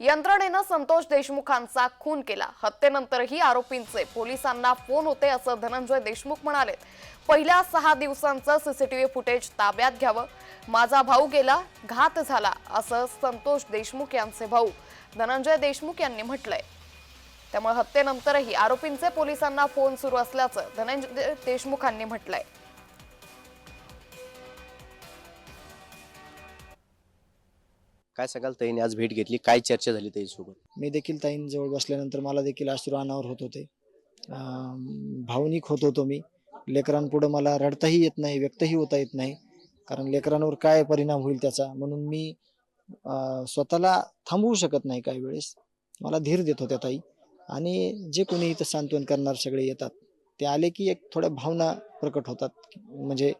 यंत्रणेनं संतोष देशमुखांचा खून केला. हत्येनंतरही आरोपींचे पोलिसांना फोन होते असं धनंजय देशमुख म्हणाले. पहिल्या सहा दिवसांचं सीसीटीव्ही फुटेज ताब्यात घ्यावं. माझा भाऊ गेला घात झाला असं संतोष देशमुख यांचे भाऊ. धनंजय देशमुख यांनी म्हटलंय. त्यामुळे हत्येनंतरही आरोपींचे पोलिसांना फोन सुरू असल्याचं धनंजय देशमुखांनी म्हटलंय. काय सांगाल ताईने? आज भेट घेतली. काय चर्चा झाली ताईसोबत? मी देखील ताईंजवळ बसल्यानंतर मला देखील अश्रू अनावर होत होते. भावनिक होत होतो मी. लेकरांपुढं मला रडताही येत नाही व्यक्तही होता येत नाही. कारण लेकरांवर काय परिणाम होईल त्याचा? म्हणून मी स्वतःला थांबवू शकत नाही काही वेळेस. मला धीर देत होत्या ताई. आणि जे कोणी इथं सांत्वन करणार सगळे येतात ते आले की एक थोड्या भावना प्रकट होतात. म्हणजे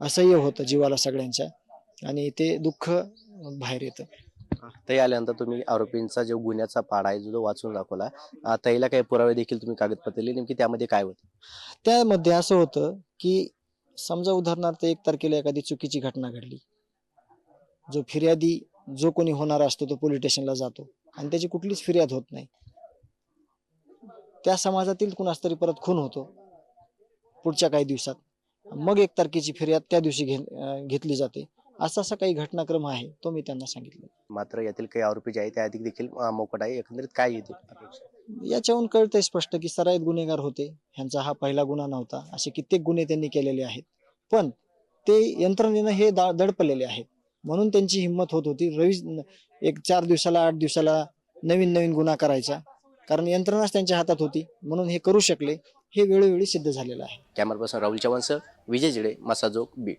असह्य होतं जीवाला सगळ्यांच्या. आणि ते दुःख बाहेर येतं. ताई आल्यानंतर तुम्ही आरोपींचा जो गुन्ह्याचा पाडा आहे जो वाचून दाखवला. ताईला काही पुरावे देखील तुम्ही कागदपत्र दिली नेमकी त्यामध्ये काय होतं? त्यामध्ये असं होतं की समजा उदाहरणार्थ एक तारखेला एखादी चुकीची घटना घडली. जो फिर्यादी जो कोणी होणार असतो तो पोलीस स्टेशनला जातो. आणि त्याची कुठलीच फिर्याद होत नाही. त्या समाजातील कुणास तरी परत खून होतो. पुढच्या काही दिवसात. मग एक तारखेची फिर्याद त्या दिवशी घेतली जाते. असा असा काही घटनाक्रम आहे तो मी त्यांना सांगितलं. मात्र यातील काही आरोपी जे आहेत त्या अधिक देखील मोकट आहे. एकंदरीत काय येते? याच्याहून कळतंय स्पष्ट की सराईत गुन्हेगार होते. ह्यांचा हा पहिला गुन्हा नव्हता. असे कित्येक गुन्हे त्यांनी केलेले आहेत. पण ते यंत्रणेनं हे दडपलेले आहेत. म्हणून त्यांची हिंमत होत होती. रवी एक चार दिवसाला आठ दिवसाला नवीन नवीन गुन्हा करायचा. कारण यंत्रणाच त्यांच्या हातात होती. म्हणून हे करू शकले. हे वेळोवेळी सिद्ध झालेलं आहे. कॅमेरा पर्सन राहुल चव्हाणसह विजय जिडे मसाजोग बीट.